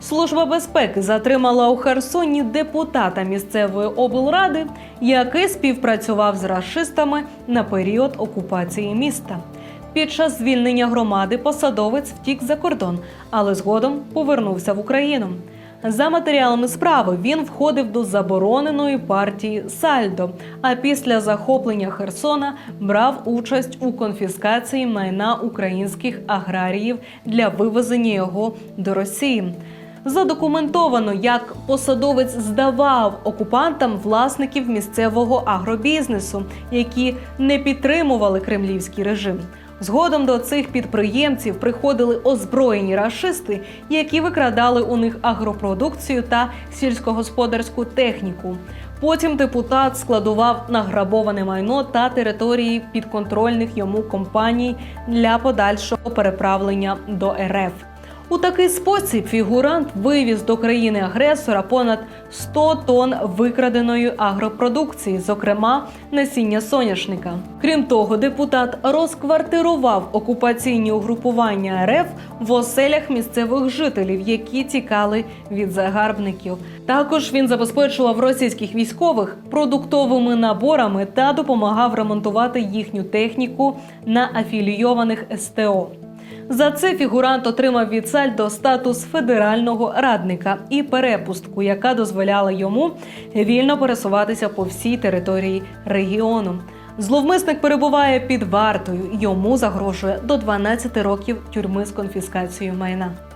Служба безпеки затримала у Херсоні депутата місцевої облради, який співпрацював з рашистами на період окупації міста. Під час звільнення громади посадовець втік за кордон, але згодом повернувся в Україну. За матеріалами справи він входив до забороненої партії Сальдо. А після захоплення Херсона брав участь у конфіскації майна українських аграріїв для вивезення його до Росії. Задокументовано, як посадовець здавав окупантам власників місцевого агробізнесу, які не підтримували кремлівський режим. Згодом до цих підприємців приходили озброєні рашисти, які викрадали у них агропродукцію та сільськогосподарську техніку. Потім депутат складував награбоване майно та території підконтрольних йому компаній для подальшого переправлення до РФ. У такий спосіб фігурант вивіз до країни-агресора понад 100 тонн викраденої агропродукції, зокрема насіння соняшника. Крім того, депутат розквартирував окупаційні угрупування РФ в оселях місцевих жителів, які тікали від загарбників. Також він забезпечував російських військових продуктовими наборами та допомагав ремонтувати їхню техніку на афілійованих СТО. За це фігурант отримав від Сальдо статус федерального радника і перепустку, яка дозволяла йому вільно пересуватися по всій території регіону. Зловмисник перебуває під вартою. Йому загрожує до 12 років тюрми з конфіскацією майна.